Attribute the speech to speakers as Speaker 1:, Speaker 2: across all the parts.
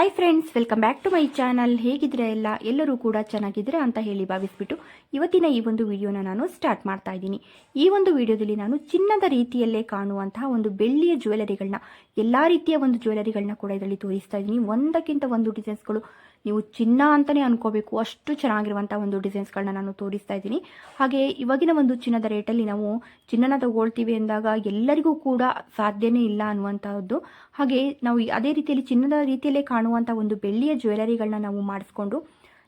Speaker 1: Hi friends welcome back to my channel ಹೇಗಿದ್ರೆ ಎಲ್ಲ? ಎಲ್ಲರೂ ಕೂಡ ಚೆನ್ನಾಗಿದ್ರೆ ಅಂತ ಹೇಳಿ ಭಾವಿಸ್ಬಿಟ್ಟು ಇವತ್ತಿನ ಈ ಒಂದು ವಿಡಿಯೋನ ನಾನು ಸ್ಟಾರ್ಟ್ ಮಾಡ್ತಾ ಇದ್ದೀನಿ. ಈ ಒಂದು ವಿಡಿಯೋದಲ್ಲಿ ನಾನು ಚಿನ್ನದ ರೀತಿಯಲ್ಲೇ ಕಾಣುವಂತಹ ಒಂದು ಬೆಳ್ಳಿಯ ಜ್ಯುವೆಲರಿಗಳನ್ನ ಎಲ್ಲ ರೀತಿಯ ಒಂದು ಜ್ಯುವೆಲರಿಗಳನ್ನ ಕೂಡ ಇದರಲ್ಲಿ ತೋರಿಸ್ತಾ ಇದ್ದೀನಿ. ಒಂದಕ್ಕಿಂತ ಒಂದು ಡಿಸೈನ್ಸ್ಗಳು ನೀವು ಚಿನ್ನ ಅಂತಲೇ ಅನ್ಕೋಬೇಕು. ಅಷ್ಟು ಚೆನ್ನಾಗಿರುವಂಥ ಒಂದು ಡಿಸೈನ್ಸ್ಗಳನ್ನ ನಾನು ತೋರಿಸ್ತಾ ಇದ್ದೀನಿ. ಹಾಗೆ ಇವಾಗಿನ ಒಂದು ಚಿನ್ನದ ರೇಟಲ್ಲಿ ನಾವು ಚಿನ್ನನ ತಗೊಳ್ತೀವಿ ಅಂದಾಗ ಎಲ್ಲರಿಗೂ ಕೂಡ ಸಾಧ್ಯನೇ ಇಲ್ಲ ಅನ್ನುವಂಥದ್ದು ಹಾಗೆ ನಾವು ಅದೇ ರೀತಿಯಲ್ಲಿ ಚಿನ್ನದ ರೀತಿಯಲ್ಲೇ ಕಾಣುವಂಥ ಒಂದು ಬೆಳ್ಳಿಯ ಜ್ಯುವೆಲರಿಗಳನ್ನ ನಾವು ಮಾಡಿಸ್ಕೊಂಡು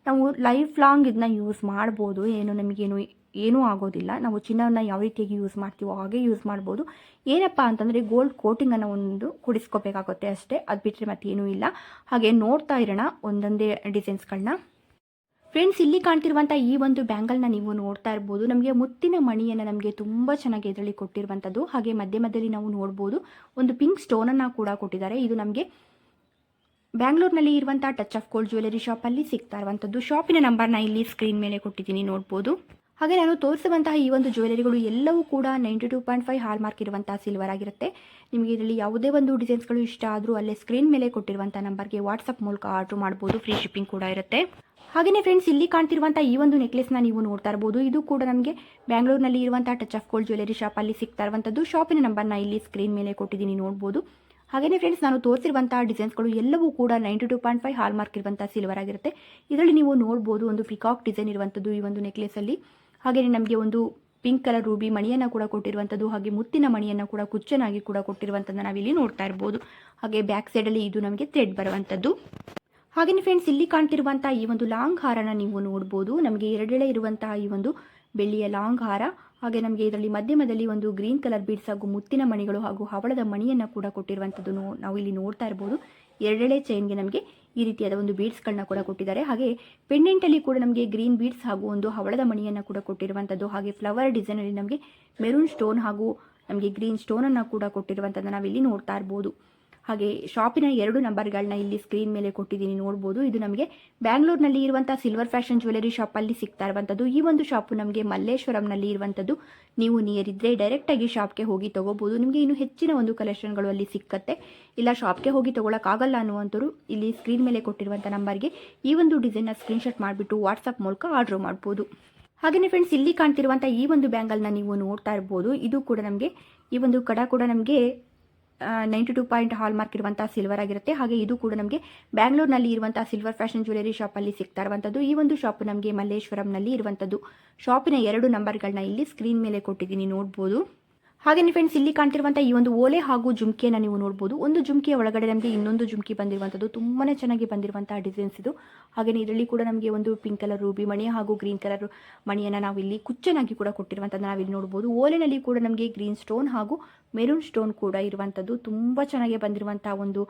Speaker 1: ನಾವು ಲೈಫ್ ಲಾಂಗ್ ಇದನ್ನ ಯೂಸ್ ಮಾಡ್ಬೋದು. ಏನು ನಮಗೇನು ಏನೂ ಆಗೋದಿಲ್ಲ. ನಾವು ಚಿನ್ನವನ್ನು ಯಾವ ರೀತಿಯಾಗಿ ಯೂಸ್ ಮಾಡ್ತೀವೋ ಹಾಗೆ ಯೂಸ್ ಮಾಡ್ಬೋದು. ಏನಪ್ಪ ಅಂತಂದರೆ ಗೋಲ್ಡ್ ಕೋಟಿಂಗನ್ನು ಒಂದು ಕುಡಿಸ್ಕೋಬೇಕಾಗುತ್ತೆ ಅಷ್ಟೇ. ಅದು ಬಿಟ್ಟರೆ ಮತ್ತೇನೂ ಇಲ್ಲ. ಹಾಗೆ ನೋಡ್ತಾ ಇರೋಣ ಒಂದೊಂದೇ ಡಿಸೈನ್ಸ್ಗಳನ್ನ ಫ್ರೆಂಡ್ಸ್ ಇಲ್ಲಿ ಕಾಣ್ತಿರುವಂಥ ಈ ಒಂದು ಬ್ಯಾಂಗಲ್ನ ನೀವು ನೋಡ್ತಾ ಇರ್ಬೋದು. ನಮಗೆ ಮುತ್ತಿನ ಮಣಿಯನ್ನು ನಮಗೆ ತುಂಬ ಚೆನ್ನಾಗಿ ಇದರಲ್ಲಿ ಕೊಟ್ಟಿರುವಂಥದ್ದು ಹಾಗೆ ಮಧ್ಯೆ ಮಧ್ಯದಲ್ಲಿ ನಾವು ನೋಡ್ಬೋದು. ಒಂದು ಪಿಂಕ್ ಸ್ಟೋನನ್ನು ಕೂಡ ಕೊಟ್ಟಿದ್ದಾರೆ. ಇದು ನಮಗೆ ಬ್ಯಾಂಗ್ಳೂರ್ನಲ್ಲಿ ಇರುವಂಥ ಟಚ್ ಆಫ್ ಗೋಲ್ಡ್ ಜ್ಯುವೆಲರಿ ಶಾಪಲ್ಲಿ ಸಿಗ್ತಾ ಇರುವಂಥದ್ದು ಶಾಪಿನ ನಂಬರ್ನ ಇಲ್ಲಿ ಸ್ಕ್ರೀನ್ ಮೇಲೆ ಕೊಟ್ಟಿದ್ದೀನಿ, ನೋಡ್ಬೋದು. ಹಾಗೆ ನಾನು ತೋರಿಸುವಂತಹ ಈ ಒಂದು ಜ್ಯುವೆಲರಿಗಳು ಎಲ್ಲವೂ ಕೂಡ ninety two point five hall mark ಇರುವಂತಹ ಸಿಲ್ವರ್ ಆಗಿರುತ್ತೆ. ನಿಮಗೆ ಇದರಲ್ಲಿ ಯಾವುದೇ ಒಂದು ಡಿಸೈನ್ಸ್ಗಳು ಇಷ್ಟ ಆದರೂ ಅಲ್ಲೇ ಸ್ಕ್ರೀನ್ ಮೇಲೆ ಕೊಟ್ಟಿರುವಂಥ ನಂಬರ್ಗೆ ವಾಟ್ಸಪ್ ಮೂಲಕ ಆರ್ಡ್ರ್ ಮಾಡ್ಬೋದು. ಫ್ರೀ ಶಿಪ್ಪಿಂಗ್ ಕೂಡ ಇರುತ್ತೆ. ಹಾಗೆಯೇ ಫ್ರೆಂಡ್ಸ್ ಇಲ್ಲಿ ಕಾಣ್ತಿರುವಂಥ ಈ ಒಂದು ನೆಕ್ಲೆಸ್ನ ನೀವು ನೋಡ್ತಾ ಇರ್ಬೋದು. ಇದು ಕೂಡ ನಮಗೆ ಬ್ಯಾಂಗ್ಳೂರಿನಲ್ಲಿ ಇರುವಂಥ ಟಚ್ ಆಫ್ ಗೋಲ್ಡ್ ಜ್ಯುವೆಲರಿ ಶಾಪಲ್ಲಿ ಸಿಗ್ತಾ ಇರುವಂಥದ್ದು. ಶಾಪಿನ ನಂಬರ್ನ ಇಲ್ಲಿ ಸ್ಕ್ರೀನ್ ಮೇಲೆ ಕೊಟ್ಟಿದ್ದೀನಿ ನೋಡ್ಬೋದು. ಹಾಗೆಯೇ ಫ್ರೆಂಡ್ಸ್ ನಾನು ತೋರಿಸಿರುವಂಥ ಡಿಸೈನ್ಸ್ಗಳು ಎಲ್ಲವೂ ಕೂಡ ninety two point five hall mark ಇರುವಂಥ ಸಿಲ್ವರ್ ಆಗಿರುತ್ತೆ. ಇದರಲ್ಲಿ ನೀವು ನೋಡ್ಬೋದು ಒಂದು ಪಿಕಾಕ್ ಡಿಸೈನ್ ಇರುವಂಥದ್ದು ಈ ಒಂದು ನೆಕ್ಲೆಸಲ್ಲಿ ಹಾಗೆಯೇ ನಮಗೆ ಒಂದು ಪಿಂಕ್ ಕಲರ್ ರೂಬಿ ಮಣಿಯನ್ನು ಕೂಡ ಕೊಟ್ಟಿರುವಂಥದ್ದು ಹಾಗೆ ಮುತ್ತಿನ ಮಣಿಯನ್ನು ಕೂಡ ಕುಚ್ಚನಾಗಿ ಕೂಡ ಕೊಟ್ಟಿರುವಂಥದ್ದು ನಾವಿಲ್ಲಿ ನೋಡ್ತಾ ಇರ್ಬೋದು. ಹಾಗೆ ಬ್ಯಾಕ್ ಸೈಡಲ್ಲಿ ಇದು ನಮಗೆ ಥ್ರೆಡ್ ಬರುವಂಥದ್ದು ಹಾಗೆ ಫ್ರೆಂಡ್ಸ್ ಇಲ್ಲಿ ಕಾಣ್ತಿರುವಂಥ ಈ ಒಂದು ಲಾಂಗ್ ಹಾರನ ನೀವು ನೋಡ್ಬೋದು. ನಮಗೆ ಎರಡೆಳೆ ಇರುವಂತಹ ಈ ಒಂದು ಬೆಳ್ಳಿಯ ಲಾಂಗ್ ಹಾರ, ಹಾಗೆ ನಮಗೆ ಇದರಲ್ಲಿ ಮಧ್ಯಮದಲ್ಲಿ ಒಂದು ಗ್ರೀನ್ ಕಲರ್ ಬೀಡ್ಸ್ ಹಾಗೂ ಮುತ್ತಿನ ಮಣಿಗಳು ಹಾಗೂ ಹವಳದ ಮಣಿಯನ್ನು ಕೂಡ ಕೊಟ್ಟಿರುವಂಥದ್ದು ನಾವು ಇಲ್ಲಿ ನೋಡ್ತಾ ಇರ್ಬೋದು. ಎರಡೆಳೆ ಚೈನ್ಗೆ ನಮಗೆ ಈ ರೀತಿಯಾದ ಒಂದು ಬೀಡ್ಸ್ಗಳನ್ನ ಕೂಡ ಕೊಟ್ಟಿದ್ದಾರೆ. ಹಾಗೆ ಪೆಂಡೆಂಟಲ್ಲಿ ಕೂಡ ನಮಗೆ ಗ್ರೀನ್ ಬೀಡ್ಸ್ ಹಾಗೂ ಒಂದು ಹವಳದ ಮಣಿಯನ್ನು ಕೂಡ ಕೊಟ್ಟಿರುವಂತದ್ದು. ಹಾಗೆ ಫ್ಲವರ್ ಡಿಸೈನ್ ಅಲ್ಲಿ ನಮಗೆ ಮೆರೂನ್ ಸ್ಟೋನ್ ಹಾಗೂ ನಮಗೆ ಗ್ರೀನ್ ಸ್ಟೋನ್ ಅನ್ನ ಕೂಡ ಕೊಟ್ಟಿರುವಂತದ್ದು ನಾವಿಲ್ಲಿ ನೋಡ್ತಾ ಇರ್ಬೋದು. ಹಾಗೆ ಶಾಪಿನ ಎರಡು ನಂಬರ್ಗಳನ್ನ ಇಲ್ಲಿ ಸ್ಕ್ರೀನ್ ಮೇಲೆ ಕೊಟ್ಟಿದ್ದೀನಿ, ನೋಡ್ಬೋದು. ಇದು ನಮಗೆ ಬ್ಯಾಂಗ್ಳೂರ್ನಲ್ಲಿ ಇರುವಂಥ ಸಿಲ್ವರ್ ಫ್ಯಾಷನ್ ಜ್ಯುವೆಲರಿ ಶಾಪಲ್ಲಿ ಸಿಗ್ತಾ ಇರುವಂಥದ್ದು. ಈ ಒಂದು ಶಾಪು ನಮಗೆ ಮಲ್ಲೇಶ್ವರಂನಲ್ಲಿ ಇರುವಂಥದ್ದು. ನೀವು ನಿಯರ್ ಇದ್ದರೆ ಡೈರೆಕ್ಟಾಗಿ ಶಾಪ್ಗೆ ಹೋಗಿ ತೊಗೋಬೋದು. ನಿಮಗೆ ಇನ್ನು ಹೆಚ್ಚಿನ ಒಂದು ಕಲೆಕ್ಷನ್ಗಳು ಅಲ್ಲಿ ಸಿಕ್ಕತ್ತೆ. ಇಲ್ಲ ಶಾಪ್ಗೆ ಹೋಗಿ ತೊಗೊಳಕ್ಕಾಗಲ್ಲ ಅನ್ನುವಂಥವ್ರು ಇಲ್ಲಿ ಸ್ಕ್ರೀನ್ ಮೇಲೆ ಕೊಟ್ಟಿರುವಂಥ ನಂಬರ್ಗೆ ಈ ಒಂದು ಡಿಸೈನ್ನ ಸ್ಕ್ರೀನ್ಶಾಟ್ ಮಾಡಿಬಿಟ್ಟು ವಾಟ್ಸಪ್ ಮೂಲಕ ಆರ್ಡ್ರ್ ಮಾಡ್ಬೋದು. ಹಾಗೆಯೇ ಫ್ರೆಂಡ್ಸ್ ಇಲ್ಲಿ ಕಾಣ್ತಿರುವಂಥ ಈ ಒಂದು ಬ್ಯಾಂಗಲ್ನ ನೀವು ನೋಡ್ತಾ ಇರ್ಬೋದು. ಇದು ಕೂಡ ನಮಗೆ ಈ ಒಂದು ಕಡ ಕೂಡ ನಮಗೆ ninety two point hall mark ಇರುವಂಥ ಸಿಲ್ವರ್ ಆಗಿರುತ್ತೆ. ಹಾಗೆ ಇದು ಕೂಡ ನಮಗೆ ಬ್ಯಾಂಗ್ಳೂರ್ನಲ್ಲಿ ಇರುವಂಥ ಸಿಲ್ವರ್ ಫ್ಯಾಷನ್ ಜ್ಯುವೆಲರಿ ಶಾಪಲ್ಲಿ ಸಿಗ್ತಾ ಇರುವಂಥದ್ದು ಈ ಒಂದು ಶಾಪ್ ನಮಗೆ ಮಲ್ಲೇಶ್ವರಂನಲ್ಲಿ ಇರುವಂಥದ್ದು ಶಾಪಿನ ಎರಡು ನಂಬರ್ಗಳನ್ನ ಇಲ್ಲಿ ಸ್ಕ್ರೀನ್ ಮೇಲೆ ಕೊಟ್ಟಿದ್ದೀನಿ, ನೋಡ್ಬೋದು. ಹಾಗೆಯೇ ಫ್ರೆಂಡ್ಸ್ ಇಲ್ಲಿ ಕಾಣ್ತಿರುವಂಥ ಈ ಒಂದು ಓಲೆ ಹಾಗೂ ಜುಮ್ಕಿಯನ್ನು ನೀವು ನೋಡ್ಬೋದು. ಒಂದು ಜುಮ್ಕಿಯ ಒಳಗಡೆ ನಮಗೆ ಇನ್ನೊಂದು ಜುಮ್ಕಿ ಬಂದಿರುವಂಥದ್ದು ತುಂಬಾ ಚೆನ್ನಾಗಿ ಬಂದಿರುವಂಥ ಡಿಸೈನ್ಸ್ ಇದು. ಹಾಗೆಯೇ ಇದರಲ್ಲಿ ಕೂಡ ನಮಗೆ ಒಂದು ಪಿಂಕ್ ಕಲರ್ ರೂಬಿ ಮಣಿ ಹಾಗೂ ಗ್ರೀನ್ ಕಲರ್ ಮಣಿಯನ್ನು ನಾವು ಇಲ್ಲಿ ಕುಚ್ಚನಾಗಿ ಕೂಡ ಕೊಟ್ಟಿರುವಂಥದ್ದು ನಾವಿಲ್ಲಿ ನೋಡ್ಬೋದು. ಓಲೆನಲ್ಲಿ ಕೂಡ ನಮಗೆ ಗ್ರೀನ್ ಸ್ಟೋನ್ ಹಾಗೂ ಮೆರೂನ್ ಸ್ಟೋನ್ ಕೂಡ ಇರುವಂಥದ್ದು ತುಂಬ ಚೆನ್ನಾಗಿ ಬಂದಿರುವಂಥ ಒಂದು,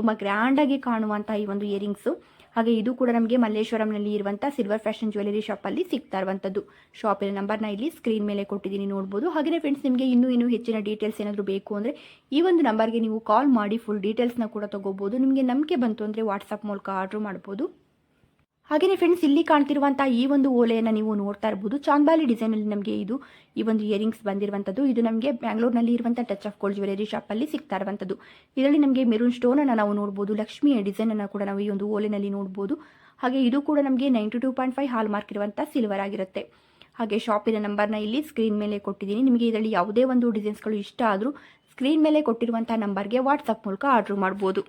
Speaker 1: ತುಂಬ ಗ್ರ್ಯಾಂಡಾಗಿ ಕಾಣುವಂಥ ಈ ಒಂದು ಇಯರಿಂಗ್ಸು ಹಾಗೆ ಇದು ಕೂಡ ನಮಗೆ ಮಲ್ಲೇಶ್ವರಂನಲ್ಲಿ ಇರುವಂಥ ಸಿಲ್ವರ್ ಫ್ಯಾಷನ್ ಜ್ಯುವೆಲರಿ ಶಾಪಲ್ಲಿ ಸಿಗ್ತಾ ಇರುವಂಥದ್ದು ಶಾಪಿನ ನಂಬರ್ನ ಇಲ್ಲಿ ಸ್ಕ್ರೀನ್ ಮೇಲೆ ಕೊಟ್ಟಿದ್ದೀನಿ ನೋಡಬಹುದು ಹಾಗೆ ಫ್ರೆಂಡ್ಸ್ ನಿಮಗೆ ಇನ್ನೂ ಇನ್ನೂ ಹೆಚ್ಚಿನ ಡೀಟೇಲ್ಸ್ ಏನಾದರೂ ಬೇಕು ಅಂದರೆ ಈ ಒಂದು ನಂಬರ್ಗೆ ನೀವು ಕಾಲ್ ಮಾಡಿ ಫುಲ್ ಡೀಟೇಲ್ಸ್ನ ಕೂಡ ತಗೋಬಹುದು ನಿಮಗೆ ನಂಬಿಕೆ ಬಂತು ಅಂದ್ರೆ ವಾಟ್ಸಪ್ ಮೂಲಕ ಆರ್ಡರ್ ಮಾಡ್ಬೋದು. ಹಾಗೆಯೇ ಫ್ರೆಂಡ್ಸ್ ಇಲ್ಲಿ ಕಾಣ್ತಿರುವಂಥ ಈ ಒಂದು ಓಲೆಯನ್ನು ನೀವು ನೋಡ್ತಾ ಇರ್ಬೋದು. ಚಾಂದಾಲಿ ಡಿಸೈನಲ್ಲಿ ನಮಗೆ ಇದು, ಈ ಒಂದು ಇಯರಿಂಗ್ಸ್ ಬಂದಿರುವಂಥದ್ದು ಇದು ನಮಗೆ ಬ್ಯಾಂಗ್ಳೂರ್ನಲ್ಲಿ ಇರುವಂಥ ಟಚ್ ಆಫ್ ಗೋಲ್ಡ್ ಜ್ಯುವೆಲರಿ ಶಾಪಲ್ಲಿ ಸಿಗ್ತಾ ಇರುವಂಥದ್ದು ಇದರಲ್ಲಿ ನಮಗೆ ಮೆರೂನ್ ಸ್ಟೋನನ್ನು ನಾವು ನೋಡ್ಬೋದು. ಲಕ್ಷ್ಮಿಯ ಡಿಸೈನನ್ನು ಕೂಡ ನಾವು ಈ ಒಂದು ಓಲೆನಲ್ಲಿ ನೋಡ್ಬೋದು. ಹಾಗೆ ಇದು ಕೂಡ ನಮಗೆ ninety two point five hall mark ಇರುವಂಥ ಸಿಲ್ವರ್ ಆಗಿರುತ್ತೆ ಹಾಗೆ ಶಾಪಿನ ನಂಬರ್ನ ಇಲ್ಲಿ ಸ್ಕ್ರೀನ್ ಮೇಲೆ ಕೊಟ್ಟಿದ್ದೀನಿ. ನಿಮಗೆ ಇದರಲ್ಲಿ ಯಾವುದೇ ಒಂದು ಡಿಸೈನ್ಸ್ಗಳು ಇಷ್ಟ ಆದರೂ ಸ್ಕ್ರೀನ್ ಮೇಲೆ ಕೊಟ್ಟಿರುವಂಥ ನಂಬರ್ಗೆ ವಾಟ್ಸಪ್ ಮೂಲಕ ಆರ್ಡ್ರ್ ಮಾಡ್ಬೋದು.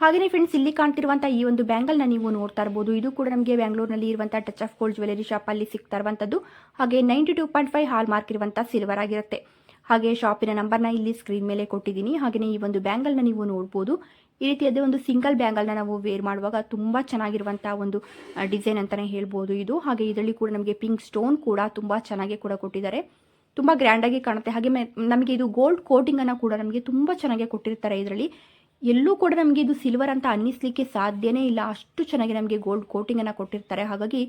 Speaker 1: ಹಾಗೆಯೇ ಫ್ರೆಂಡ್ಸ್ ಇಲ್ಲಿ ಕಾಣ್ತಿರುವಂಥ ಈ ಒಂದು ಬ್ಯಾಂಗಲ್ನ ನೀವು ನೋಡ್ತಾ ಇರಬಹುದು ಇದು ಕೂಡ ನಮಗೆ ಬ್ಯಾಂಗ್ಳೂರ್ನಲ್ಲಿ ಇರುವಂಥ ಟಚ್ ಆಫ್ ಗೋಲ್ಡ್ ಜ್ಯುವೆಲರಿ ಶಾಪಲ್ಲಿ ಸಿಗ್ತಾ ಇರುವಂಥದ್ದು ಹಾಗೆ ninety two point five hall mark ಇರುವಂತಹ ಸಿಲ್ವರ್ ಆಗಿರುತ್ತೆ. ಹಾಗೆ ಶಾಪಿನ ನಂಬರ್ನ ಇಲ್ಲಿ ಸ್ಕ್ರೀನ್ ಮೇಲೆ ಕೊಟ್ಟಿದ್ದೀನಿ. ಹಾಗೆಯೇ ಈ ಒಂದು ಬ್ಯಾಂಗಲ್ನ ನೀವು ನೋಡಬಹುದು ಈ ರೀತಿಯಾದ ಒಂದು ಸಿಂಗಲ್ ಬ್ಯಾಂಗಲ್ನ ನಾವು ವೇರ್ ಮಾಡುವಾಗ ತುಂಬಾ ಚೆನ್ನಾಗಿರುವಂತಹ ಒಂದು ಡಿಸೈನ್ ಅಂತಾನೆ ಹೇಳ್ಬೋದು ಇದು. ಹಾಗೆ ಇದರಲ್ಲಿ ಕೂಡ ನಮಗೆ ಪಿಂಕ್ ಸ್ಟೋನ್ ಕೂಡ ತುಂಬಾ ಚೆನ್ನಾಗಿ ಕೂಡ ಕೊಟ್ಟಿದ್ದಾರೆ. ತುಂಬಾ ಗ್ರ್ಯಾಂಡ್ ಆಗಿ ಕಾಣುತ್ತೆ. ಹಾಗೆ ನಮಗೆ ಇದು ಗೋಲ್ಡ್ ಕೋಟಿಂಗ್ ಅನ್ನ ಕೂಡ ನಮಗೆ ತುಂಬಾ ಚೆನ್ನಾಗಿ ಕೊಟ್ಟಿರ್ತಾರೆ ಇದರಲ್ಲಿ. ಎಲ್ಲೂ ಕೂಡ ನಮಗೆ ಇದು ಸಿಲ್ವರ್ ಅಂತ ಅನ್ನಿಸ್ಲಿಕ್ಕೆ ಸಾಧ್ಯನೇ ಇಲ್ಲ. ಅಷ್ಟು ಚೆನ್ನಾಗಿ ನಮಗೆ ಗೋಲ್ಡ್ ಕೋಟಿಂಗನ್ನು ಕೊಟ್ಟಿರ್ತಾರೆ. ಹಾಗಾಗಿ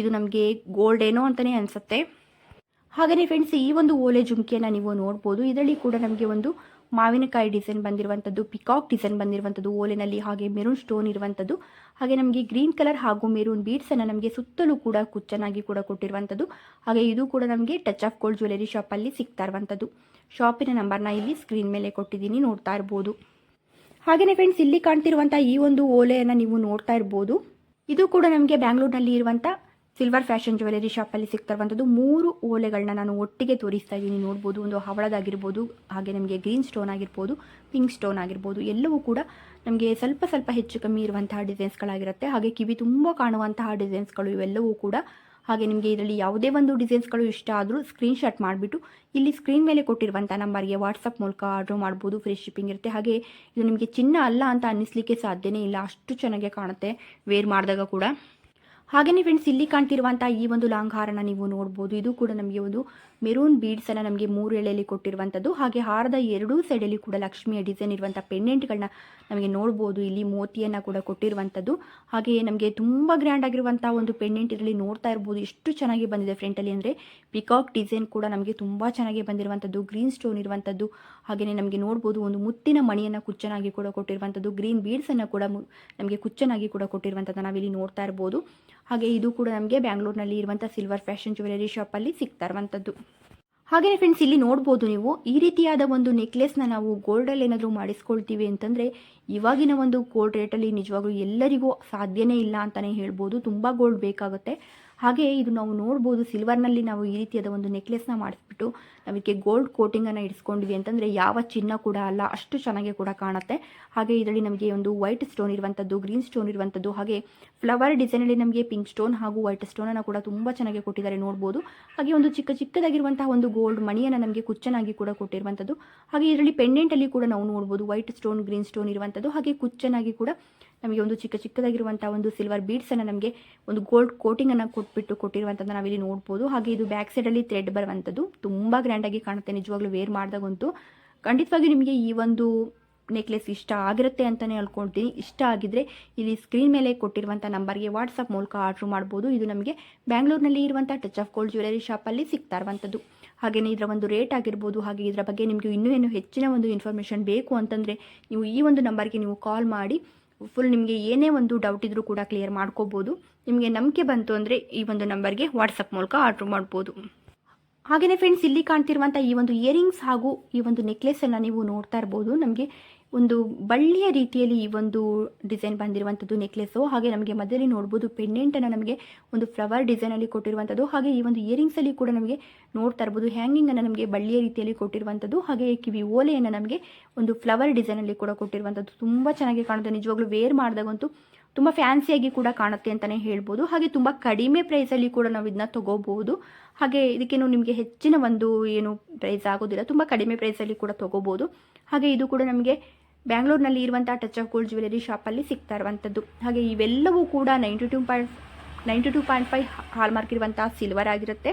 Speaker 1: ಇದು ನಮಗೆ ಗೋಲ್ಡ್ ಏನೋ ಅಂತಲೇ ಅನಿಸುತ್ತೆ. ಹಾಗೆಯೇ ಫ್ರೆಂಡ್ಸ್ ಈ ಒಂದು ಓಲೆ ಜುಮ್ಕಿಯನ್ನು ನೀವು ನೋಡ್ಬೋದು. ಇದರಲ್ಲಿ ಕೂಡ ನಮಗೆ ಒಂದು ಮಾವಿನಕಾಯಿ ಡಿಸೈನ್ ಬಂದಿರುವಂಥದ್ದು ಪಿಕಾಕ್ ಡಿಸೈನ್ ಬಂದಿರುವಂಥದ್ದು ಓಲೆನಲ್ಲಿ ಹಾಗೆ ಮೆರೂನ್ ಸ್ಟೋನ್ ಇರುವಂಥದ್ದು ಹಾಗೆ ನಮಗೆ ಗ್ರೀನ್ ಕಲರ್ ಹಾಗೂ ಮೆರೂನ್ ಬೀಡ್ಸನ್ನು ನಮಗೆ ಸುತ್ತಲೂ ಕೂಡ ಕುಚ್ಚನಾಗಿ ಕೂಡ ಕೊಟ್ಟಿರುವಂಥದ್ದು ಹಾಗೆ ಇದು ಕೂಡ ನಮಗೆ ಟಚ್ ಆಫ್ ಗೋಲ್ಡ್ ಜ್ಯುವೆಲರಿ ಶಾಪಲ್ಲಿ ಸಿಗ್ತಾ ಇರುವಂಥದ್ದು ಶಾಪಿನ ನಂಬರ್ನ ಇಲ್ಲಿ ಸ್ಕ್ರೀನ್ ಮೇಲೆ ಕೊಟ್ಟಿದ್ದೀನಿ, ನೋಡ್ತಾ ಇರ್ಬೋದು. ಹಾಗೆಯೇ ಫ್ರೆಂಡ್ಸ್ ಇಲ್ಲಿ ಕಾಣ್ತಿರುವಂಥ ಈ ಒಂದು ಓಲೆಯನ್ನು ನೀವು ನೋಡ್ತಾ ಇರ್ಬೋದು. ಇದು ಕೂಡ ನಮಗೆ ಬ್ಯಾಂಗ್ಳೂರಿನಲ್ಲಿ ಇರುವಂಥ ಸಿಲ್ವರ್ ಫ್ಯಾಷನ್ ಜ್ಯುವೆಲರಿ ಶಾಪಲ್ಲಿ ಇರುವಂಥದ್ದು ಮೂರು ಓಲೆಗಳನ್ನ ನಾನು ಒಟ್ಟಿಗೆ ತೋರಿಸ್ತಾ ಇದ್ದೀನಿ. ನೋಡ್ಬೋದು, ಒಂದು ಹವಳದಾಗಿರ್ಬೋದು, ಹಾಗೆ ನಮಗೆ ಗ್ರೀನ್ ಸ್ಟೋನ್ ಆಗಿರ್ಬೋದು ಪಿಂಕ್ ಸ್ಟೋನ್ ಆಗಿರ್ಬೋದು, ಎಲ್ಲವೂ ಕೂಡ ನಮಗೆ ಸ್ವಲ್ಪ ಸ್ವಲ್ಪ ಹೆಚ್ಚು ಕಮ್ಮಿ ಇರುವಂತಹ ಡಿಸೈನ್ಸ್ಗಳಾಗಿರುತ್ತೆ ಹಾಗೆ ಕಿವಿ ತುಂಬ ಕಾಣುವಂತಹ ಡಿಸೈನ್ಸ್ಗಳು ಇವೆಲ್ಲವೂ ಕೂಡ ಹಾಗೆ ನಿಮಗೆ ಇದರಲ್ಲಿ ಯಾವುದೇ ಒಂದು ಡಿಸೈನ್ಸ್ಗಳು ಇಷ್ಟ ಆದರೂ ಸ್ಕ್ರೀನ್ಶಾಟ್ ಮಾಡಿಬಿಟ್ಟು ಇಲ್ಲಿ ಸ್ಕ್ರೀನ್ ಮೇಲೆ ಕೊಟ್ಟಿರುವಂಥ ನಂಬರ್ಗೆ ವಾಟ್ಸಪ್ ಮೂಲಕ ಆರ್ಡ್ರ್ ಮಾಡ್ಬೋದು ಫ್ರೀ ಶಿಪ್ಪಿಂಗ್ ಇರುತ್ತೆ. ಹಾಗೆ ಇದು ನಿಮಗೆ ಚಿನ್ನ ಅಲ್ಲ ಅಂತ ಅನ್ನಿಸ್ಲಿಕ್ಕೆ ಸಾಧ್ಯನೇ ಇಲ್ಲ. ಅಷ್ಟು ಚೆನ್ನಾಗಿ ಕಾಣುತ್ತೆ. ವೇರ್ ಮಾಡಿದಾಗ ಕೂಡ. ಹಾಗೆಯೇ ಫ್ರೆಂಡ್ಸ್ ಇಲ್ಲಿ ಕಾಣ್ತಿರುವಂಥ ಈ ಒಂದು ಲಾಂಗ್ ಹಾರನ ನೀವು ನೋಡ್ಬೋದು. ಇದು ಕೂಡ ನಮಗೆ ಒಂದು ಮೆರೂನ್ ಬೀಡ್ಸನ್ನು ನಮಗೆ ಮೂರು ಎಳೆಯಲ್ಲಿ ಕೊಟ್ಟಿರುವಂಥದ್ದು ಹಾಗೆ ಹಾರದ ಎರಡೂ ಸೈಡಲ್ಲಿ ಕೂಡ ಲಕ್ಷ್ಮಿಯ ಡಿಸೈನ್ ಇರುವಂಥ ಪೆಂಡೆಂಟ್ಗಳನ್ನ ನಮಗೆ ನೋಡ್ಬೋದು. ಇಲ್ಲಿ ಮೋತಿಯನ್ನು ಕೂಡ ಕೊಟ್ಟಿರುವಂಥದ್ದು ಹಾಗೆಯೇ ನಮಗೆ ತುಂಬ ಗ್ರ್ಯಾಂಡ್ ಆಗಿರುವಂಥ ಒಂದು ಪೆಂಡೆಂಟ್ ಇದರಲ್ಲಿ ನೋಡ್ತಾ ಇರ್ಬೋದು. ಎಷ್ಟು ಚೆನ್ನಾಗಿ ಬಂದಿದೆ ಫ್ರಂಟಲ್ಲಿ ಅಂದರೆ ಪಿಕಾಕ್ ಡಿಸೈನ್ ಕೂಡ ನಮಗೆ ತುಂಬ ಚೆನ್ನಾಗಿ ಬಂದಿರುವಂಥದ್ದು ಗ್ರೀನ್ ಸ್ಟೋನ್ ಇರುವಂಥದ್ದು ಹಾಗೆಯೇ ನಮಗೆ ನೋಡ್ಬೋದು ಒಂದು ಮುತ್ತಿನ ಮಣಿಯನ್ನು ಕುಚ್ಚನಾಗಿ ಕೂಡ ಕೊಟ್ಟಿರುವಂಥದ್ದು ಗ್ರೀನ್ ಬೀಡ್ಸನ್ನು ಕೂಡ ನಮಗೆ ಕುಚ್ಚನಾಗಿ ಕೂಡ ಕೊಟ್ಟಿರುವಂಥದ್ದು ನಾವಿಲ್ಲಿ ನೋಡ್ತಾ ಇರ್ಬೋದು. ಹಾಗೆ ಇದು ಕೂಡ ನಮಗೆ ಬ್ಯಾಂಗ್ಳೂರ್ನಲ್ಲಿ ಇರುವಂಥ ಸಿಲ್ವರ್ ಫ್ಯಾಷನ್ ಜ್ಯುವೆಲರಿ ಶಾಪಲ್ಲಿ ಸಿಗ್ತಾ ಇರುವಂಥದ್ದು. ಹಾಗೆಯೇ ಫ್ರೆಂಡ್ಸ್ ಇಲ್ಲಿ ನೋಡ್ಬೋದು ನೀವು, ಈ ರೀತಿಯಾದ ಒಂದು ನೆಕ್ಲೆಸ್ನ ನಾವು ಗೋಲ್ಡಲ್ಲಿ ಏನಾದರೂ ಮಾಡಿಸ್ಕೊಳ್ತೀವಿ ಅಂತಂದರೆ, ಇವಾಗಿನ ಒಂದು ಗೋಲ್ಡ್ ರೇಟಲ್ಲಿ ನಿಜವಾಗ್ಲೂ ಎಲ್ಲರಿಗೂ ಸಾಧ್ಯನೇ ಇಲ್ಲ ಅಂತಲೇ ಹೇಳ್ಬೋದು. ತುಂಬ ಗೋಲ್ಡ್ ಬೇಕಾಗುತ್ತೆ. ಹಾಗೆ ಇದು ನಾವು ನೋಡ್ಬೋದು ಸಿಲ್ವರ್ನಲ್ಲಿ ನಾವು ಈ ರೀತಿಯಾದ ಒಂದು ನೆಕ್ಲೆಸ್ನ ಮಾಡಿಸ್ಬಿಟ್ಟು ನಾವಿದಕ್ಕೆ ಗೋಲ್ಡ್ ಕೋಟಿಂಗನ್ನು ಇಡಿಸ್ಕೊಂಡಿವಿ ಅಂತಂದರೆ ಯಾವ ಚಿನ್ನ ಕೂಡ ಅಲ್ಲ, ಅಷ್ಟು ಚೆನ್ನಾಗಿ ಕೂಡ ಕಾಣುತ್ತೆ. ಹಾಗೆ ಇದರಲ್ಲಿ ನಮಗೆ ಒಂದು ವೈಟ್ ಸ್ಟೋನ್ ಇರುವಂಥದ್ದು ಗ್ರೀನ್ ಸ್ಟೋನ್ ಇರುವಂಥದ್ದು ಹಾಗೆ ಫ್ಲವರ್ ಡಿಸೈನಲ್ಲಿ ನಮಗೆ ಪಿಂಕ್ ಸ್ಟೋನ್ ಹಾಗೂ ವೈಟ್ ಸ್ಟೋನನ್ನು ಕೂಡ ತುಂಬ ಚೆನ್ನಾಗಿ ಕೊಟ್ಟಿದ್ದಾರೆ ನೋಡ್ಬೋದು. ಹಾಗೆ ಒಂದು ಚಿಕ್ಕ ಚಿಕ್ಕದಾಗಿರುವಂತಹ ಒಂದು ಗೋಲ್ಡ್ ಮಣಿಯನ್ನು ನಮಗೆ ಕುಚ್ಚನಾಗಿ ಕೂಡ ಕೊಟ್ಟಿರುವಂಥದ್ದು ಹಾಗೆ ಇದರಲ್ಲಿ ಪೆಂಡೆಂಟಲ್ಲಿ ಕೂಡ ನಾವು ನೋಡ್ಬೋದು ವೈಟ್ ಸ್ಟೋನ್ ಗ್ರೀನ್ ಸ್ಟೋನ್ ಇರುವಂಥದ್ದು ಹಾಗೆ ಕುಚ್ಚನಾಗಿ ಕೂಡ ನಮಗೆ ಒಂದು ಚಿಕ್ಕ ಚಿಕ್ಕದಾಗಿರುವಂಥ ಒಂದು ಸಿಲ್ವರ್ ಬೀಡ್ಸನ್ನು ನಮಗೆ ಒಂದು ಗೋಲ್ಡ್ ಕೋಟಿಂಗನ್ನು ಕೊಟ್ಬಿಟ್ಟು ಕೊಟ್ಟಿರುವಂಥದ್ದು ನಾವಿಲ್ಲಿ ನೋಡ್ಬೋದು. ಹಾಗೆ ಇದು ಬ್ಯಾಕ್ ಸೈಡಲ್ಲಿ ಥ್ರೆಡ್ ಬರುವಂಥದ್ದು ತುಂಬ ಗ್ರ್ಯಾಂಡಾಗಿ ಕಾಣುತ್ತೆ. ನಿಜವಾಗ್ಲೂ ವೇರ್ ಮಾಡಿದಾಗಂತೂ ಖಂಡಿತವಾಗಿ ನಿಮಗೆ ಈ ಒಂದು ನೆಕ್ಲೆಸ್ ಇಷ್ಟ ಆಗಿರುತ್ತೆ ಅಂತಲೇ ಅನ್ಕೊಳ್ತೀನಿ ಇಷ್ಟ ಆಗಿದ್ದರೆ ಇಲ್ಲಿ ಸ್ಕ್ರೀನ್ ಮೇಲೆ ಕೊಟ್ಟಿರುವಂಥ ನಂಬರ್ಗೆ ವಾಟ್ಸಪ್ ಮೂಲಕ ಆರ್ಡ್ರ್ ಮಾಡ್ಬೋದು. ಇದು ನಮಗೆ ಬ್ಯಾಂಗ್ಳೂರಿನಲ್ಲಿ ಇರುವಂಥ ಟಚ್ ಆಫ್ ಗೋಲ್ಡ್ ಜ್ಯುವೆಲರಿ ಶಾಪಲ್ಲಿ ಸಿಗ್ತಾ ಇರುವಂಥದ್ದು ಹಾಗೆಯೇ ಇದರ ಒಂದು ರೇಟ್ ಆಗಿರ್ಬೋದು. ಹಾಗೆ ಇದರ ಬಗ್ಗೆ ನಿಮಗೆ ಇನ್ನೂ ಏನು ಹೆಚ್ಚಿನ ಒಂದು ಇನ್ಫಾರ್ಮೇಷನ್ ಬೇಕು ಅಂತಂದರೆ ನೀವು ಈ ಒಂದು ನಂಬರ್ಗೆ ನೀವು ಕಾಲ್ ಮಾಡಿ. ಫುಲ್ ನಿಮಗೆ ಏನೇ ಒಂದು ಡೌಟ್ ಇದ್ದರೂ ಕೂಡ ಕ್ಲಿಯರ್ ಮಾಡ್ಕೋಬೋದು. ನಿಮಗೆ ನಂಬಿಕೆ ಬಂತು ಅಂದರೆ ಈ ಒಂದು ನಂಬರ್ಗೆ ವಾಟ್ಸಪ್ ಮೂಲಕ ಆರ್ಡ್ರ್ ಮಾಡ್ಬೋದು. ಹಾಗೆಯೇ ಫ್ರೆಂಡ್ಸ್ ಇಲ್ಲಿ ಕಾಣ್ತಿರುವಂಥ ಈ ಒಂದು ಇಯರಿಂಗ್ಸ್ ಹಾಗೂ ಈ ಒಂದು ನೆಕ್ಲೆಸನ್ನು ನೀವು ನೋಡ್ತಾ ಇರ್ಬೋದು. ನಮಗೆ ಒಂದು ಬಳ್ಳಿಯ ರೀತಿಯಲ್ಲಿ ಈ ಒಂದು ಡಿಸೈನ್ ಬಂದಿರುವಂಥದ್ದು ನೆಕ್ಲೆಸ್ಸು ಹಾಗೆ ನಮಗೆ ಮಧ್ಯದಲ್ಲಿ ನೋಡ್ಬೋದು ಪೆಂಡೆಂಟನ್ನು ನಮಗೆ ಒಂದು ಫ್ಲವರ್ ಡಿಸೈನಲ್ಲಿ ಕೊಟ್ಟಿರುವಂಥದ್ದು ಹಾಗೆ ಈ ಒಂದು ಇಯರಿಂಗ್ಸಲ್ಲಿ ಕೂಡ ನಮಗೆ ನೋಡ್ತಾ ಇರ್ಬೋದು ಹ್ಯಾಂಗಿಂಗನ್ನು ನಮಗೆ ಬಳ್ಳಿಯ ರೀತಿಯಲ್ಲಿ ಕೊಟ್ಟಿರುವಂಥದ್ದು ಹಾಗೆ ಕಿವಿ ಓಲೆಯನ್ನು ನಮಗೆ ಒಂದು ಫ್ಲವರ್ ಡಿಸೈನಲ್ಲಿ ಕೂಡ ಕೊಟ್ಟಿರುವಂಥದ್ದು ತುಂಬ ಚೆನ್ನಾಗಿ ಕಾಣುತ್ತೆ. ನಿಜವಾಗ್ಲೂ ವೇರ್ ಮಾಡಿದಾಗಂತೂ ತುಂಬ ಫ್ಯಾನ್ಸಿಯಾಗಿ ಕೂಡ ಕಾಣುತ್ತೆ ಅಂತಲೇ ಹೇಳ್ಬೋದು. ಹಾಗೆ ತುಂಬ ಕಡಿಮೆ ಪ್ರೈಸಲ್ಲಿ ಕೂಡ ನಾವು ಇದನ್ನ ತೊಗೋಬಹುದು. ಹಾಗೆ ಇದಕ್ಕೇನು ನಿಮಗೆ ಹೆಚ್ಚಿನ ಒಂದು ಏನು ಪ್ರೈಸ್ ಆಗೋದಿಲ್ಲ. ತುಂಬ ಕಡಿಮೆ ಪ್ರೈಸಲ್ಲಿ ಕೂಡ ತೊಗೋಬೋದು ಹಾಗೆ ಇದು ಕೂಡ ನಮಗೆ ಬ್ಯಾಂಗ್ಳೂರ್ನಲ್ಲಿ ಇರುವಂಥ ಟಚ್ ಆಫ್ ಗೋಲ್ಡ್ ಜ್ಯುವೆಲರಿ ಶಾಪಲ್ಲಿ ಸಿಗ್ತಾ ಇರುವಂಥದ್ದು ಹಾಗೆ ಇವೆಲ್ಲವೂ ಕೂಡ ninety two point ninety two point five hallmark ಇರುವಂಥ ಸಿಲ್ವರ್ ಆಗಿರುತ್ತೆ.